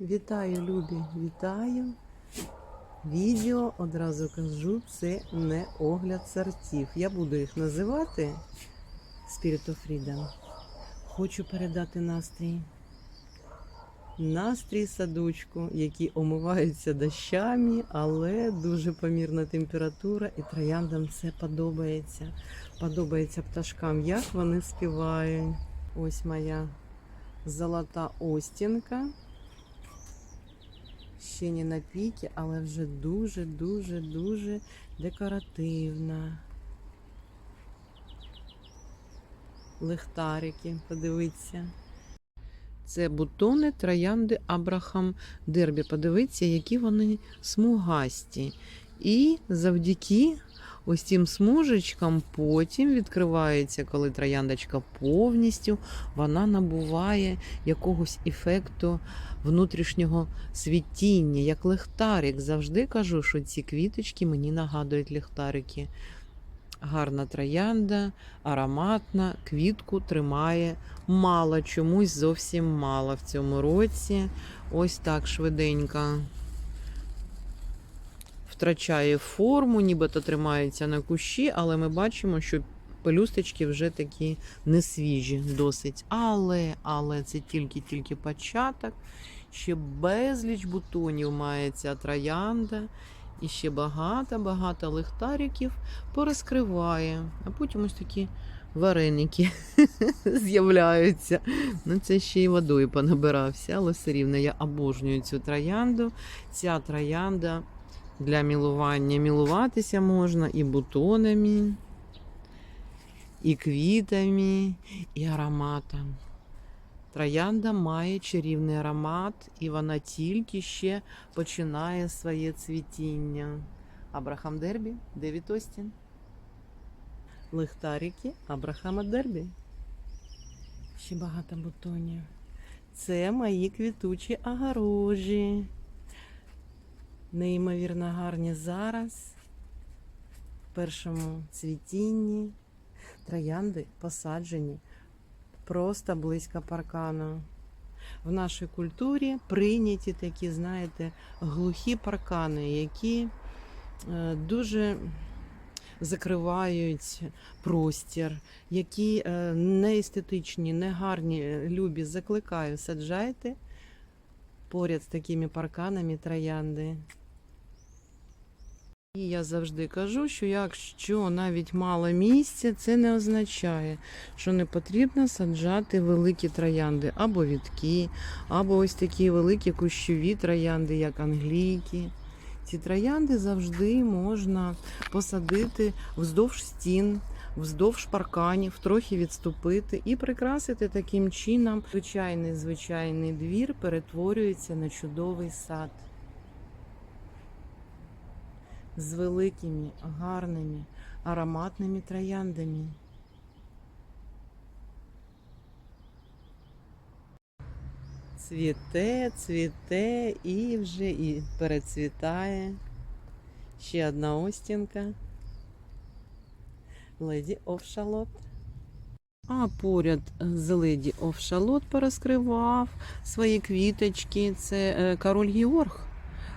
Вітаю, любі, вітаю. Відео одразу кажу, це не огляд сортів. Я буду їх називати Spirit of Freedom. Хочу передати настрій. Настрій садочку, які омиваються дощами, але дуже помірна температура, і трояндам це подобається. Подобається пташкам, як вони співають. Ось моя золота остінка. Ще не на піки, але вже дуже, дуже декоративна. Лихтарики, подивіться. Це бутони троянди Абрахам Дербі. Подивіться, які вони смугасті. І завдяки ось цим смужечкам потім відкривається, коли трояндочка повністю вона набуває якогось ефекту внутрішнього світіння, як лихтарик. Завжди кажу, що ці квіточки мені нагадують ліхтарики. Гарна троянда, ароматна, квітку тримає мало, чомусь зовсім мало в цьому році. Ось так швиденько втрачає форму, нібито тримається на кущі, але ми бачимо, що пелюсточки вже такі не свіжі досить. Але, але це тільки-тільки початок. Ще безліч бутонів має ця троянда. І ще багато-багато лихтариків порозкриває. А потім ось такі вареники з'являються. Ну, це ще й водою понабирався, але все рівно я обожнюю цю троянду. Ця троянда для мілування. Мілуватися можна і бутонами, і квітами, і ароматом. Троянда має чарівний аромат, і вона тільки ще починає своє цвітіння. Абрахам Дербі, Девід Остін. Лихтарики Абрахама Дербі. Ще багато бутонів. Це мої квітучі огорожі. Неймовірно гарні зараз. В першому цвітінні. Троянди посаджені просто близько паркану. В нашій культурі прийняті такі, знаєте, глухі паркани, які е, дуже закривають простір, які е, не естетичні, не гарні, е, любі. Закликаю, саджайте поряд з такими парканами троянди. І я завжди кажу, що якщо навіть мало місця, це не означає, що не потрібно саджати великі троянди або вітки, або ось такі великі кущові троянди, як англійки. Ці троянди завжди можна посадити вздовж стін, вздовж парканів, трохи відступити і прикрасити таким чином. Звичайний звичайний двір перетворюється на чудовий сад з великими, гарними, ароматними трояндами. Цвіте, цвіте і вже і перецвітає. Ще одна остінка. Леді Овшалот. А поряд з леді Овшалот порозкривав свої квіточки. Це е, король Георг.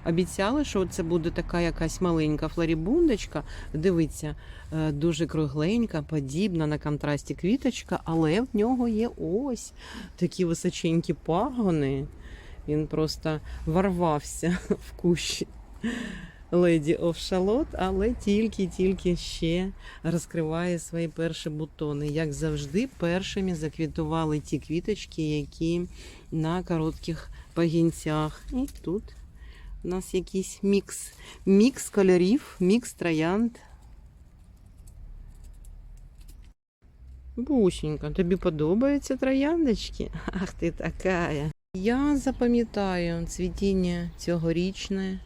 Обіцяли, що це буде така якась маленька флорібундочка. Дивіться, е, дуже кругленька, подібна на контрасті квіточка, але в нього є ось такі височенькі пагони. Він просто ворвався в кущі леді Овшалот, але тільки-тільки ще розкриває свої перші бутони. Як завжди, першими заквітували ті квіточки, які на коротких пагінцях. І тут у нас якийсь мікс. Мікс кольорів, мікс троянд. Бусенька, тобі подобаються трояндочки? Ах ти така. Я запам'ятаю цвітіння цьогорічне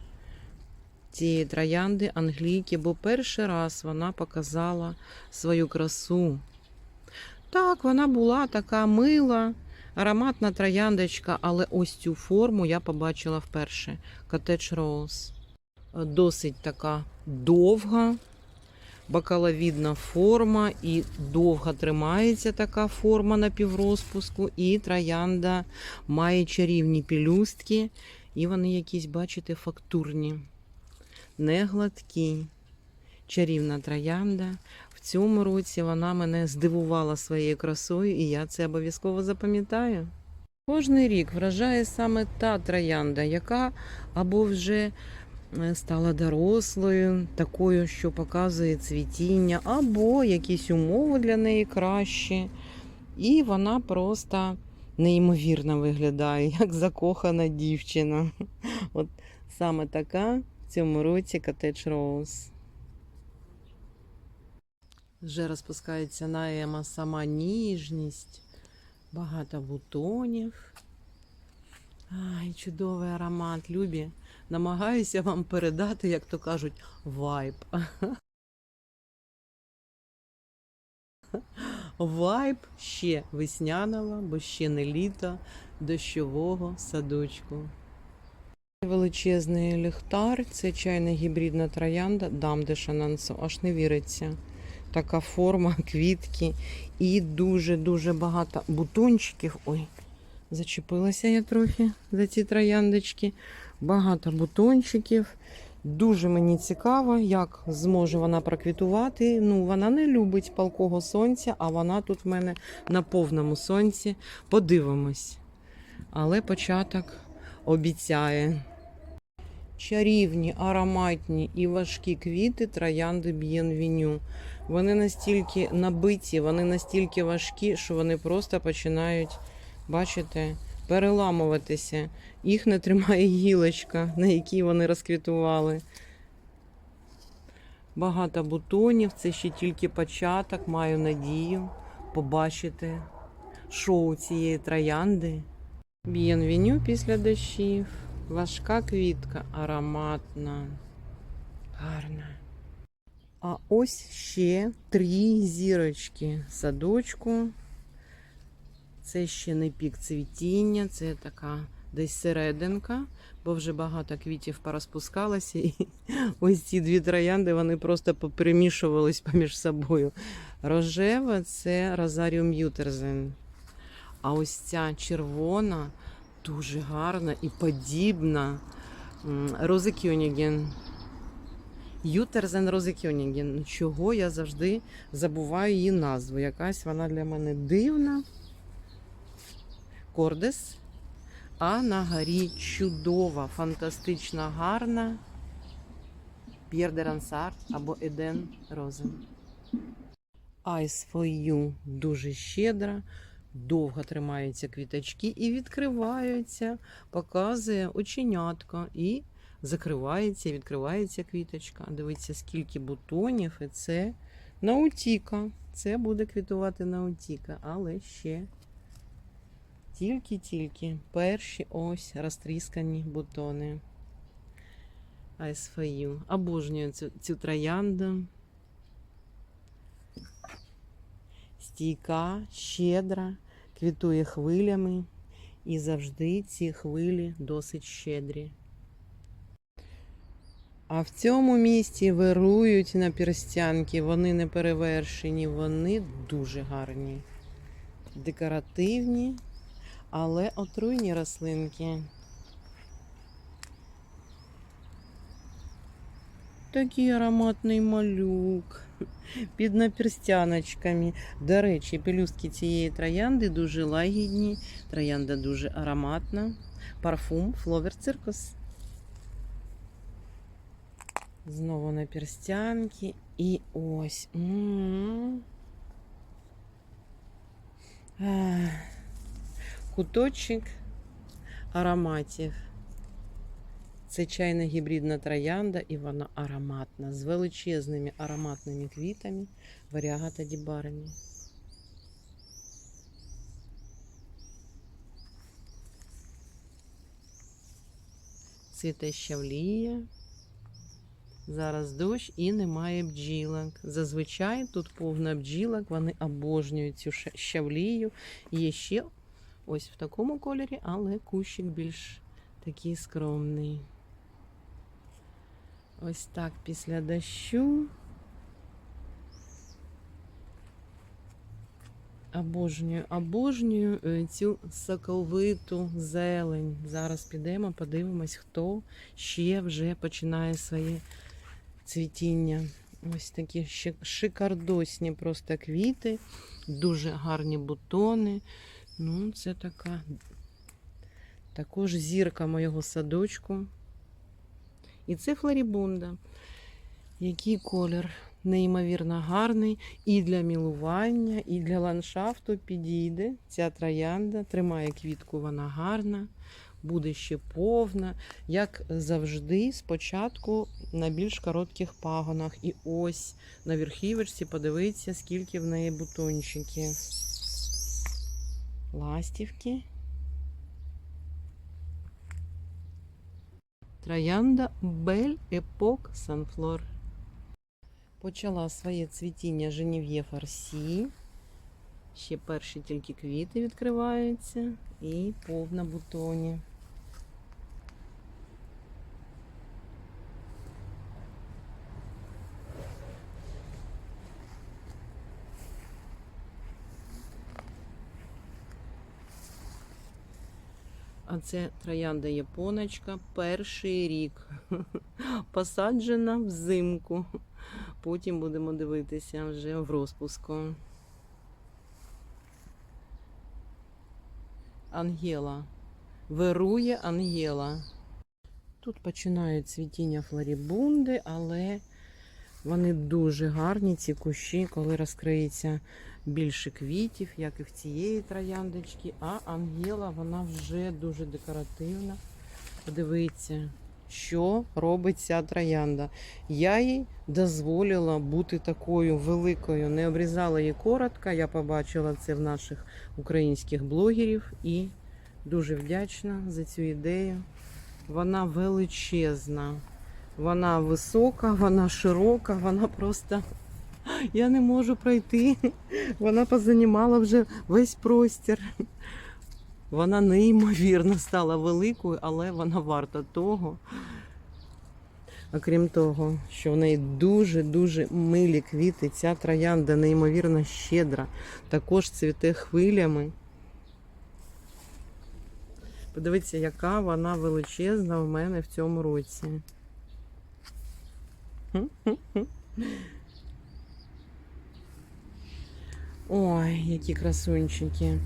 цієї троянди англійки, бо перший раз вона показала свою красу. Так, вона була така мила, ароматна трояндочка, але ось цю форму я побачила вперше. Cottage Rose. Досить така довга, бакаловідна форма і довго тримається така форма на піврозпуску. І троянда має чарівні пелюстки, і вони якісь, бачите, фактурні, не гладкі. Чарівна троянда. В цьому році вона мене здивувала своєю красою, і я це обов'язково запам'ятаю. Кожний рік вражає саме та троянда, яка або вже е, стала дорослою, такою, що показує цвітіння, або якісь умови для неї кращі. І вона просто неймовірно виглядає, як закохана дівчина. От саме така в цьому році Cottage Rose. Вже розпускається наема сама ніжність, багато бутонів. Ай, чудовий аромат, любі. Намагаюся вам передати, як то кажуть, вайб. Вайб ще весняного, бо ще не літо, дощового садочку. Величезний ліхтар, це чайна гібридна троянда, дам де аж не віриться. Така форма, квітки і дуже-дуже багато бутончиків. Ой, зачепилася я трохи за ці трояндочки. Багато бутончиків. Дуже мені цікаво, як зможе вона проквітувати. Ну, вона не любить палкого сонця, а вона тут в мене на повному сонці. Подивимось. Але початок обіцяє. Чарівні, ароматні і важкі квіти троянди Б'єнвіню. Вони настільки набиті, вони настільки важкі, що вони просто починають, бачите, переламуватися. Їх не тримає гілочка, на якій вони розквітували. Багато бутонів, це ще тільки початок, маю надію побачити шоу цієї троянди. Б'єнвеню після дощів. Важка квітка, ароматна, гарна. А ось ще три зірочки садочку. Це ще не пік цвітіння, це така десь серединка, бо вже багато квітів порозпускалося. І ось ці дві троянди вони просто попримішувались поміж собою. Рожева це Розаріум Ютерзен. А ось ця червона дуже гарна і подібна Рози Кьоніген. Ютерзен Рози Кьоніген. Чого я завжди забуваю її назву. Якась вона для мене дивна. Кордес. А на горі чудова, фантастична, гарна. П'єр де Рансар або Еден Розен. Eyes for You дуже щедра, довго тримаються квіточки і відкриваються, показує оченятко і закривається, відкривається квіточка. Дивіться, скільки бутонів, і це наутіка. Це буде квітувати наутіка, але ще тільки-тільки перші ось розтріскані бутони. For Обожнюю цю, цю троянду. Стійка, щедра, квітує хвилями, і завжди ці хвилі досить щедрі. А в цьому місті вирують наперстянки, вони не перевершені, вони дуже гарні, декоративні, але отруйні рослинки. Такий ароматний малюк під наперстяночками. До речі, пелюстки цієї троянди дуже лагідні, троянда дуже ароматна. Парфум Фловер Циркус. Знову наперстянки. І ось. М-м-м. Куточок ароматів. Це чайна гібридна троянда, і вона ароматна, з величезними ароматними квітами варіагата дібарені. Цвіте щавліє. Зараз дощ і немає бджілок. Зазвичай тут повно бджілок, вони обожнюють цю щавлію. Є ще ось в такому кольорі, але кущик більш такий скромний. Ось так після дощу. Обожнюю, обожнюю е, цю соковиту зелень. Зараз підемо, подивимось, хто ще вже починає своє цвітіння. Ось такі шикардосні просто квіти, дуже гарні бутони. Ну, це така також зірка моєго садочку. І це флорібунда. Який колір неймовірно гарний і для мілування, і для ландшафту підійде. Ця троянда тримає квітку, вона гарна, буде ще повна, як завжди, спочатку на більш коротких пагонах. І ось на верхівочці подивіться, скільки в неї бутончиків. Ластівки. Троянда Бель Епок Санфлор. Почала своє цвітіння Женів'є Фарсі. Ще перші тільки квіти відкриваються і повна бутоні. Це троянда японочка, перший рік. Посаджена взимку. Потім будемо дивитися вже в розпуску. Ангела. Вирує Ангела. Тут починають цвітіння флорібунди, але вони дуже гарні, ці кущі, коли розкриється більше квітів, як і в цієї трояндочки. А Ангела, вона вже дуже декоративна. Подивіться, що робить ця троянда. Я їй дозволила бути такою великою, не обрізала її коротко. Я побачила це в наших українських блогерів і дуже вдячна за цю ідею. Вона величезна, вона висока, вона широка, вона просто. Я не можу пройти. Вона позанімала вже весь простір. Вона неймовірно стала великою, але вона варта того. Окрім того, що в неї дуже-дуже милі квіти. Ця троянда неймовірно щедра. Також цвіте хвилями. Подивіться, яка вона величезна в мене в цьому році. Ой, які красунчики.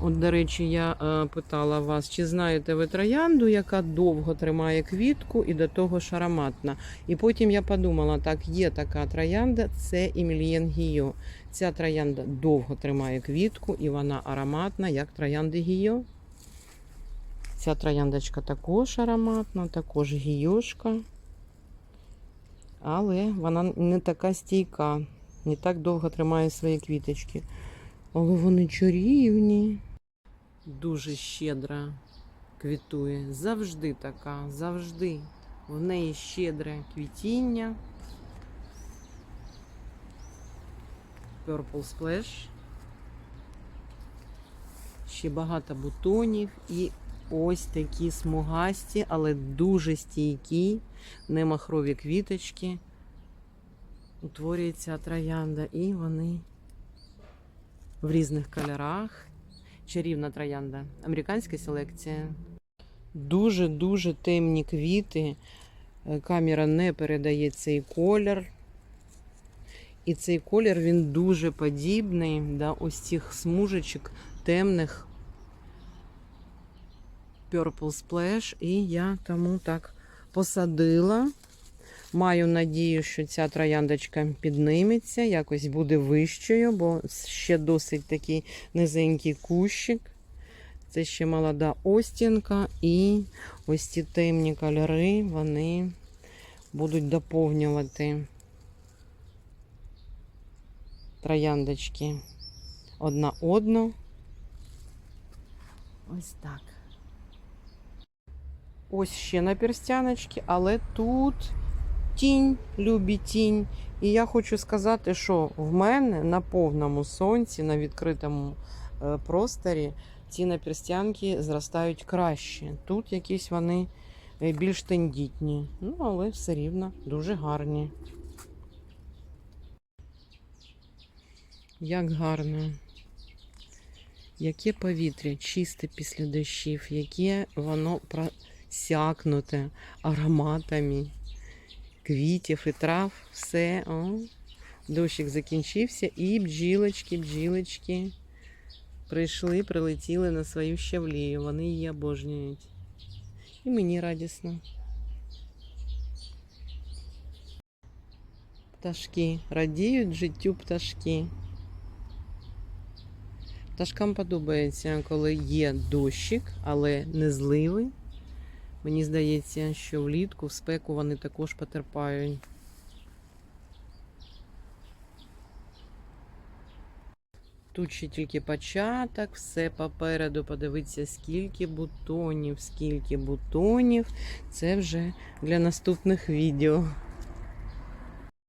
От, до речі, я е, питала вас, чи знаєте ви троянду, яка довго тримає квітку і до того ж ароматна. І потім я подумала, так, є така троянда, це Емільєн Гіо. Ця троянда довго тримає квітку і вона ароматна, як троянди Гіо. Ця трояндочка також ароматна, також гійошка. Але вона не така стійка, не так довго тримає свої квіточки. Але вони чарівні. Дуже щедра квітує. Завжди така, завжди. В неї щедре квітіння. Purple Splash. Ще багато бутонів і ось такі смугасті, але дуже стійкі, немахрові квіточки. Утворюється троянда, і вони в різних кольорах. Чарівна троянда. Американська селекція. Дуже-дуже темні квіти. Е, Камера не передає цей колір. І цей колір він дуже подібний до ось цих смужечок темних Purple Splash. І я тому так посадила. Маю надію, що ця трояндочка підніметься, якось буде вищою, бо ще досить такий низенький кущик. Це ще молода остінка, і ось ці темні кольори вони будуть доповнювати трояндочки одна одну. Ось так. Ось ще на перстяночки, але тут тінь, любі тінь. І я хочу сказати, що в мене на повному сонці, на відкритому е, просторі, ці наперстянки зростають краще. Тут якісь вони е, більш тендітні, ну але все рівно дуже гарні. Як гарно. Яке повітря чисте після дощів, яке воно просякнуте ароматами квітів і трав. Все. О. Дощик закінчився і бджілочки, бджілочки прийшли, прилетіли на свою щавлію. Вони її обожнюють. І мені радісно. Пташки радіють життю пташки. Пташкам подобається, коли є дощик, але не зливи. Мені здається, що влітку в спеку вони також потерпають. Тут ще тільки початок, все попереду. Подивіться, скільки бутонів, скільки бутонів. Це вже для наступних відео.